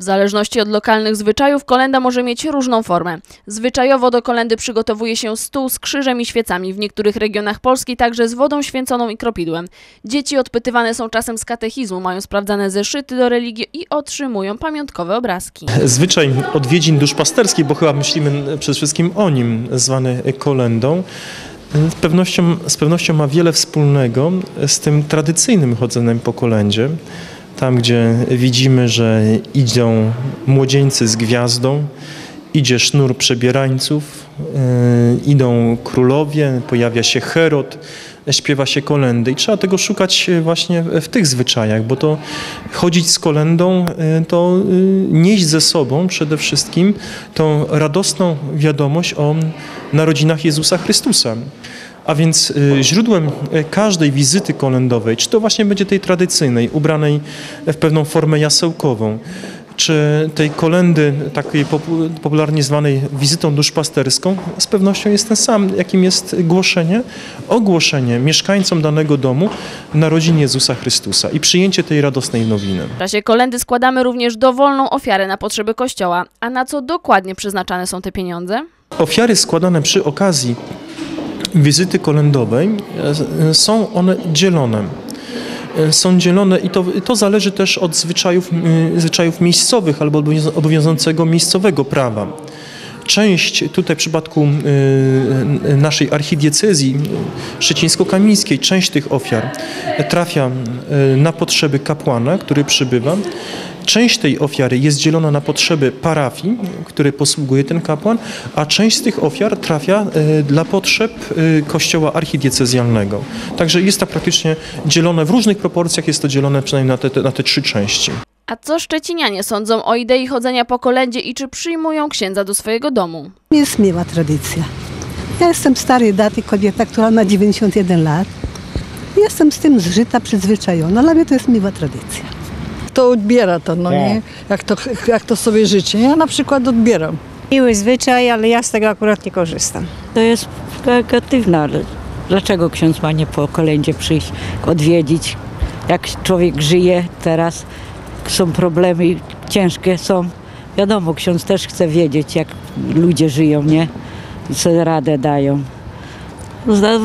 W zależności od lokalnych zwyczajów kolenda może mieć różną formę. Zwyczajowo do kolendy przygotowuje się stół z krzyżem i świecami, w niektórych regionach Polski także z wodą święconą i kropidłem. Dzieci odpytywane są czasem z katechizmu, mają sprawdzane zeszyty do religii i otrzymują pamiątkowe obrazki. Zwyczaj odwiedzin duszpasterskich, bo chyba myślimy przede wszystkim o nim, zwany kolendą, z pewnością, z pewnością ma wiele wspólnego z tym tradycyjnym chodzeniem po kolędzie. Tam, gdzie widzimy, że idą młodzieńcy z gwiazdą, idzie sznur przebierańców, yy, idą królowie, pojawia się Herod, śpiewa się kolendy i trzeba tego szukać właśnie w tych zwyczajach, bo to chodzić z kolendą yy, to yy, nieść ze sobą przede wszystkim tą radosną wiadomość o narodzinach Jezusa Chrystusa. A więc y, źródłem y, każdej wizyty kolendowej, czy to właśnie będzie tej tradycyjnej, ubranej w pewną formę jasełkową, czy tej kolendy takiej popu- popularnie zwanej wizytą duszpasterską, z pewnością jest ten sam, jakim jest głoszenie, ogłoszenie mieszkańcom danego domu narodzin Jezusa Chrystusa i przyjęcie tej radosnej nowiny. W czasie kolendy składamy również dowolną ofiarę na potrzeby kościoła. A na co dokładnie przeznaczane są te pieniądze? Ofiary składane przy okazji wizyty kolendowej e, są one dzielone. E, Są dzielone i to, to zależy też od zwyczajów, zwyczajów miejscowych albo obowiąz- obowiązującego miejscowego prawa. Część tutaj w przypadku y, naszej archidiecezji y, szczecińsko-kamińskiej, część tych ofiar trafia y, na potrzeby kapłana, który przybywa. Część tej ofiary jest dzielona na potrzeby parafii, której posługuje ten kapłan, a część z tych ofiar trafia dla potrzeb kościoła archidiecezjalnego. Także jest to praktycznie dzielone w różnych proporcjach, jest to dzielone przynajmniej na te, na te trzy części. A co szczecinianie sądzą o idei chodzenia po kolendzie i czy przyjmują księdza do swojego domu? Jest miła tradycja. Ja jestem starej daty kobieta, która ma 91 lat. Jestem z tym zżyta, przyzwyczajona. Dla mnie to jest miła tradycja. Kto odbiera to, no nie? Jak to, jak to sobie życzy. Ja na przykład odbieram. Miły zwyczaj, ale ja z tego akurat nie korzystam. To jest negatywne, ale dlaczego ksiądz ma nie po kolędzie przyjść, odwiedzić? Jak człowiek żyje teraz, są problemy ciężkie są. Wiadomo, ksiądz też chce wiedzieć, jak ludzie żyją, nie? I co radę dają.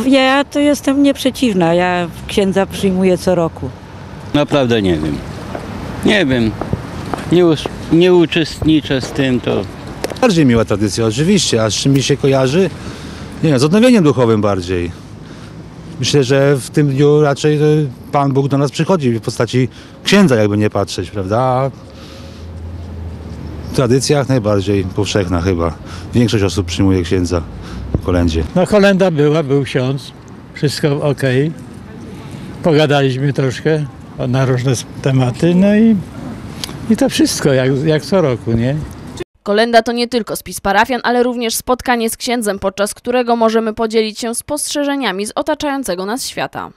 Ja to jestem nieprzeciwna, ja księdza przyjmuję co roku. Naprawdę nie wiem. Nie wiem. Nie, us- nie uczestniczę z tym, to Bardziej miła tradycja, oczywiście. A z czym mi się kojarzy? Nie wiem, z odnowieniem duchowym bardziej. Myślę, że w tym dniu raczej e, Pan Bóg do nas przychodzi w postaci księdza, jakby nie patrzeć, prawda? A Tradycja jak najbardziej powszechna chyba. Większość osób przyjmuje księdza w kolędzie. No kolenda była, był ksiądz, wszystko ok. Pogadaliśmy troszkę na różne tematy, no i, i to wszystko, jak, jak co roku, nie? Kolenda to nie tylko spis parafian, ale również spotkanie z księdzem, podczas którego możemy podzielić się spostrzeżeniami z otaczającego nas świata.